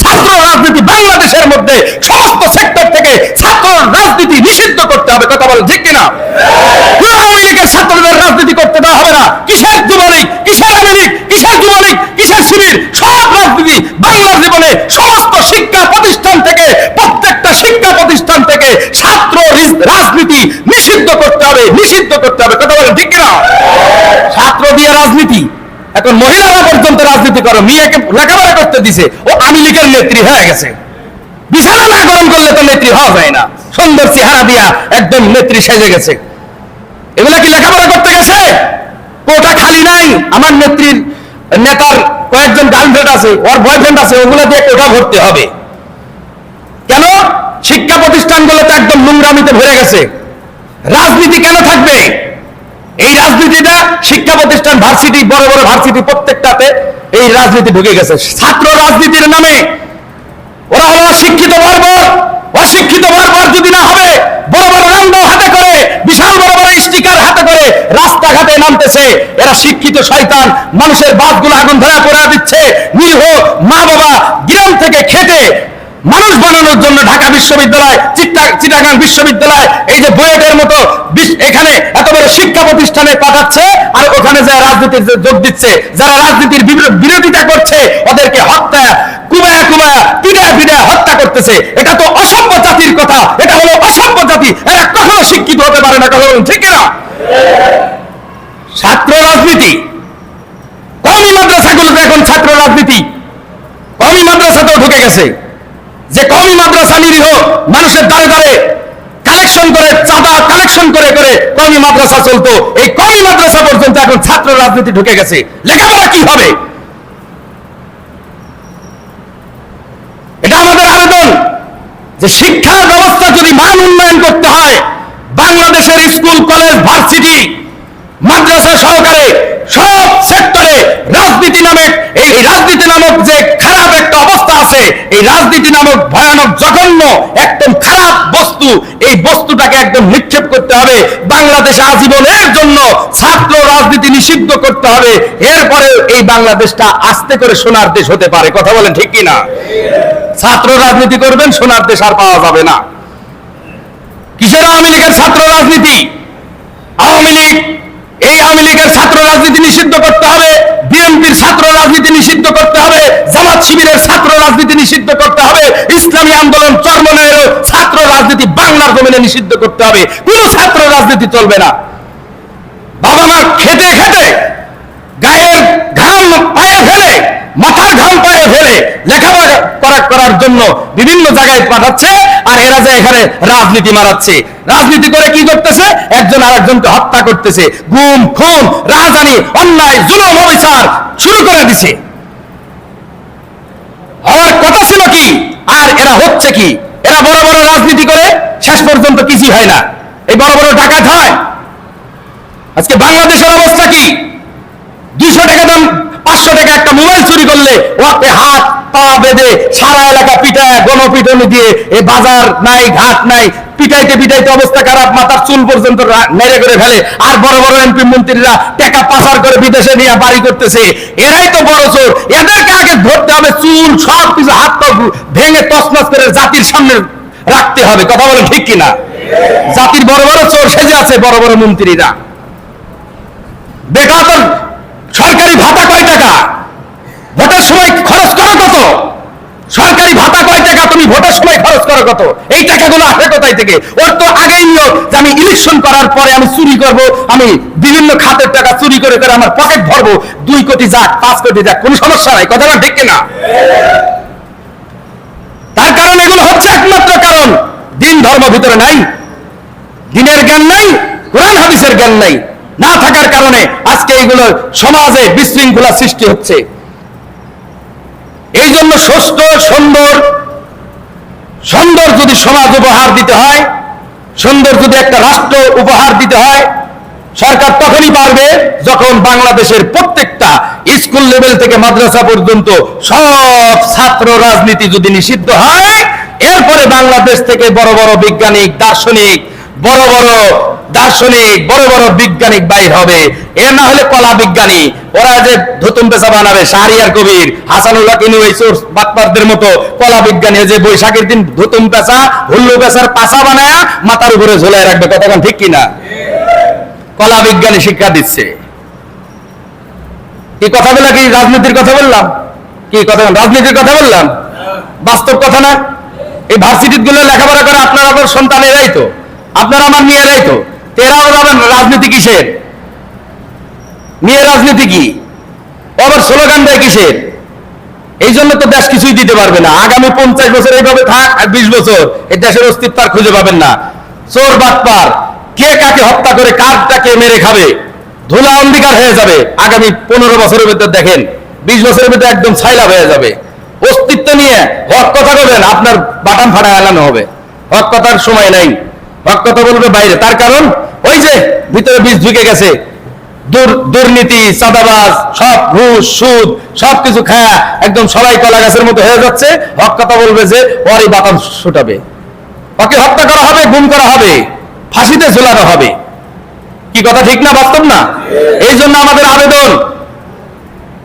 ছাত্র রাজনীতি বাংলাদেশের মধ্যে সমস্ত সেক্টর থেকে ছাত্র রাজনীতি নিষিদ্ধ করতে হবে, কথা বলেন রাজনীতি করতে হবে না। কিসের যুবলীগ সব রাজনীতি বাংলার জীবনে সমস্ত শিক্ষা প্রতিষ্ঠান থেকে, প্রত্যেকটা শিক্ষা প্রতিষ্ঠান থেকে ছাত্র রাজনীতি নিষিদ্ধ করতে হবে, নিষিদ্ধ করতে হবে, কথা বলেন ঠিক কিনা? ছাত্র দিয়ে রাজনীতি। এখন মহিলারা পর্যন্ত রাজনীতি করো, মেয়েকে লেখাপড়া করতে দিছে, ও আমি লীগের নেত্রী হয়ে গেছে। বিছানা না গরম করলে তো নেত্রী হওয়া যায় না। সুন্দর চেহারা দিয়া একদম নেত্রী সেজে গেছে। এগুলা কি লেখাপড়া করতে গেছে? কোটা খালি নাই, আমার নেত্রীর নেতার কয়েকজন গার্লফ্রেন্ড আছে, ওর বয়ফ্রেন্ড আছে, ওগুলা দিয়ে কোটা ভরতে হবে। কেন? শিক্ষা প্রতিষ্ঠানগুলো তো একদম নোংরামিতে ভরে গেছে। রাজনীতি কেন থাকবে? এই রাজনীতিটা শিক্ষা প্রতিষ্ঠান, ভার্সিটি, বড় বড় ভার্সিটি প্রত্যেকটাতে এই রাজনীতি ঢুকে গেছে। ছাত্র রাজনীতির নামে ওরা হলো অশিক্ষিত বর্বর। অশিক্ষিত বর্বর যদি না হবে, বড় বড় রান্ডাও হাতে করে, বিশাল বড় বড় স্টিকার হাতে করে রাস্তাঘাটে নামতেছে। এরা শিক্ষিত শয়তান, মানুষের বাসগুলো আগুন ধরা পড়া দিচ্ছে। নিরীহ মা বাবা গ্রাম থেকে খেটে মানুষ বানানোর ঢাকা বিশ্ববিদ্যালয় চিটাগাং বিশ্ববিদ্যালয়, এই যে বুয়েটের মতো এখানে এত বড় শিক্ষা প্রতিষ্ঠানে পাঠাচ্ছে আর ওখানে যারা রাজনীতির যোগ দিচ্ছে, যারা রাজনীতির বিরোধিতা করছে, ওদেরকে হত্যা, কুমায়া কুমায়া, পিড়ায় পিড়ায় হত্যা করতেছে। এটা তো অসভ্য জাতির কথা। এটা হলো অসভ্য জাতি। এরা কখনো শিক্ষিত হতে পারে না বলুন, ঠিক না ছাত্র রাজনীতি। কমি মাদ্রাসাগুলোতে এখন ছাত্র রাজনীতি। কমি মাদ্রাসাতেও ঢুকে গেছে। যে কমি মাদ্রাসা নিরীহ, মানুষের দ্বারে দ্বারে কালেকশন করে, চাঁদা কালেকশন করে করে কমি মাদ্রাসা চলতো। এই কমি মাদ্রাসা পর্যন্ত এখন ছাত্র রাজনীতি ঢুকে গেছে। লেখাপড়া কি হবে? এটা আমাদের আবেদন যে শিক্ষা ব্যবস্থা যদি মান উন্নয়ন করতে হয়, বাংলাদেশের স্কুল, কলেজ, ভার্সিটি, মাদ্রাসা সহকারে সব সেক্টরে রাজনীতি নামক এই রাজনীতি নামক যে আছে। এই রাজনীতি নামক ভয়ানক জঘন্য, একদম খারাপ বস্তু, এই বস্তুটাকে একদম নিক্ষেপ করতে হবে। বাংলাদেশে আজীবনের জন্য ছাত্র রাজনীতি নিষিদ্ধ করতে হবে। এরপরে এই বাংলাদেশটা আস্তে করে সোনার দেশ হতে পারে। কথা বলেন ঠিক কিনা? ছাত্র রাজনীতি করবেন, সোনার দেশ আর পাওয়া যাবে না। কিসের আওয়ামী লীগের ছাত্র রাজনীতি? আওয়ামী লীগ, এই আওয়ামী লীগের ছাত্র রাজনীতি নিষিদ্ধ করতে হবে। বিএনপির ছাত্র রাজনীতি নিষিদ্ধ করতে জামাত শিবিরের ছাত্র রাজনীতি নিষিদ্ধ করতে হবে। ইসলামী আন্দোলন চরমনায়েরও ছাত্র রাজনীতি বাংলার জমিনে নিষিদ্ধ করতে হবে। কোনো ছাত্র রাজনীতি চলবে না। বাবা মা খেটে খেটে গায়ের ঘাম পায়ে ফেলে, মাথার ঘাম পায়ে ফেলে লেখাপড়া করার জন্য বিভিন্ন জায়গায় পাঠাচ্ছে আর এরা যে এখানে রাজনীতি মারাচ্ছে। রাজনীতি করে কি করতেছে? একজন আর একজনকে হত্যা করতেছে। গুম, খুন, রাজধানী, অন্যায়, জুলুম, অবিচার শুরু করে দিছে হওয়ার কথা ছিল কি আর এরা হচ্ছে কি? এরা বড় বড় রাজনীতি করে, শেষ পর্যন্ত কিছুই হয় না। এই বড় বড় ডাকাত হয়। আজকে বাংলাদেশের অবস্থা কি? দুইশো টাকা দাম, পাঁচশো টাকা একটা মোবাইল চুরি করলে ওকে হাত, পা বেঁধে সারা এলাকা পিটায়, গণপিটনি দিয়ে, এ বাজার নাই, ঘাট নাই পিটাইতে পিটাইতে অবস্থা খারাপ, মাথার চুল পর্যন্ত রা- নেড়ে করে ফেলে। আর বড় বড় এমপি মন্ত্রীরা টাকা পাচার করে বিদেশে নিয়ে বাড়ি করতেছে। এরাই তো বড় চোর। এদেরকে আগে ধরতে হবে চুল, সব কিছু, হাত পা ভেঙে তছনছ করে জাতির সামনে রাখতে হবে। কথা বলেন ঠিক কিনা? জাতির বড় বড় চোর সেজে আছে বড় বড় মন্ত্রীরা। বেকার সরকারি ভাতা কয় টাকা ভোটের সময় খরচ করো কত সরকারি ভাতা কয় টাকা তুমি ভোটের সময় খরচ করো কত? এই টাকাগুলো আসে কোথায় থেকে? ওর তো আগেই নিয়োগ যে আমি ইলেকশন করার পরে আমি চুরি করব, আমি বিভিন্ন খাতের টাকা চুরি করে করে আমার পকেট ভরবো। দুই কোটি যাক, পাঁচ কোটি যাক, কোনো সমস্যা নাই, কথাটা ঠিক না তার কারণ এগুলো হচ্ছে একমাত্র কারণ। দিন ধর্ম ভিতরে নাই, দিনের জ্ঞান নাই, কোরআন হাদিসের জ্ঞান নাই। না থাকার কারণে আজকে এইগুলো সমাজে বিশৃঙ্খলা সৃষ্টি হচ্ছে। এই জন্য সুন্দর যদি সমাজ উপহার দিতে হয়, সুন্দর যদি একটা রাষ্ট্র উপহার দিতে হয়, সরকার তখনই পারবে যখন বাংলাদেশের প্রত্যেকটা স্কুল লেভেল থেকে মাদ্রাসা পর্যন্ত সব ছাত্র রাজনীতি যদি নিষিদ্ধ হয়, এরপরে বাংলাদেশ থেকে বড় বড় বৈজ্ঞানিক, দার্শনিক, বড় বড় দার্শনিক, বড় বড় বিজ্ঞানিক বাইর হবে। এ না হলে কলা বিজ্ঞানী, ওরা যে ধুতুম পেশা বানাবে, শাহরিয়ার কবির হাসানুল্লাহ কিনু এই সোর্স বাটপারদের মতো কলা বিজ্ঞানী যে বৈশাখের দিন ধুতুম পেশা হুল্লু পেশার পাশা বানায়া মাথার উপরে ঝুলাই রাখবে কতক্ষণ ঠিক কিনা? কলা বিজ্ঞানী শিক্ষা দিচ্ছে। এই কথাগুলো কি? রাজনীতির কথা বললাম? কি কথা রাজনীতির কথা বললাম? বাস্তব কথা না? এই ভার্সিটি গুলো লেখাপড়া করে আপনার আবার সন্তানেরাই তো। আপনার আমার মেয়েরাই তো। যাবেন রাজনীতি কিসের? মেয়ে রাজনীতি কি? আবার স্লোগান দেয় কিসের? এই জন্য তো দেশ কিছুই দিতে পারবে না। আগামী পঞ্চাশ বছর এইভাবে থাক আর বিশ বছর এই দেশের অস্তিত্ব আর খুঁজে পাবেন না। চোর বাটপার কে কাকে হত্যা করে কারটাকে মেরে খাবে? ধুলা অন্ধকার হয়ে যাবে। আগামী পনেরো বছরের ভিতর দেখেন, বিশ বছরের ভিতরে একদম ছাইলা হয়ে যাবে। অস্তিত্ব নিয়ে হক কথা বলবেন, আপনার বাটাম ফাটা এলানো হবে। হক কথার সময় নাই। হক কথা বলবে বাইরে। তার কারণ ওই যে ভিতরে বীজ ঢুকে গেছে। দুর- দুর্নীতি, চাঁদাবাজ, সব ঘুষ, সুদ, সবকিছু খায়া একদম সবাই কলা গাছের মতো হয়ে যাচ্ছে। হক কথা বলবে যে ওরই বাতাম ছুটাবে ওকে হত্যা করা হবে, গুম করা হবে, ফাঁসিতে ঝোলানো হবে। কি কথা ঠিক না, বাস্তব না? এই জন্য আমাদের আবেদন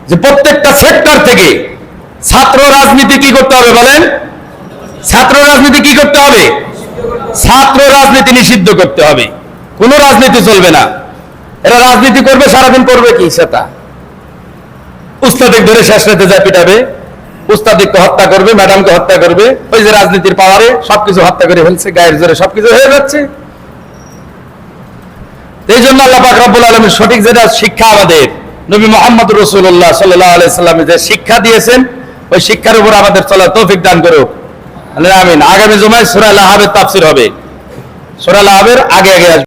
যে প্রত্যেকটা সেক্টর থেকে ছাত্র রাজনীতি কি করতে হবে বলেন? ছাত্র রাজনীতি কি করতে হবে? ছাত্র রাজনীতি নিষিদ্ধ করতে হবে। কোন রাজনীতি চলবে না। এরা রাজনীতি করবে, সারাদিন করবে কি সেটা? উস্তাদিক ধরে শেষ রাতে যা পিটাবে উস্তাদিককে হত্যা করবে, ম্যাডামকে হত্যা করবে, ওই যে রাজনীতির পাওয়ারে সবকিছু হত্যা করে ফেলছে, গায়ের জোরে সবকিছু হয়ে যাচ্ছে। এই জন্য আল্লাহ রব্বুল আলমীর সঠিক যেটা শিক্ষা আমাদের, নবী মোহাম্মদ রসুল্লাহ সাল্লাহ আলাইসাল্লাম যে শিক্ষা দিয়েছেন, ওই শিক্ষার উপর আমাদের চলার তৌফিক দান করুক। আমিন। আগামী জমায় সুরাল আহাবের তাফসির হবে। সুরাল আহাবের আগে আগে আসবে।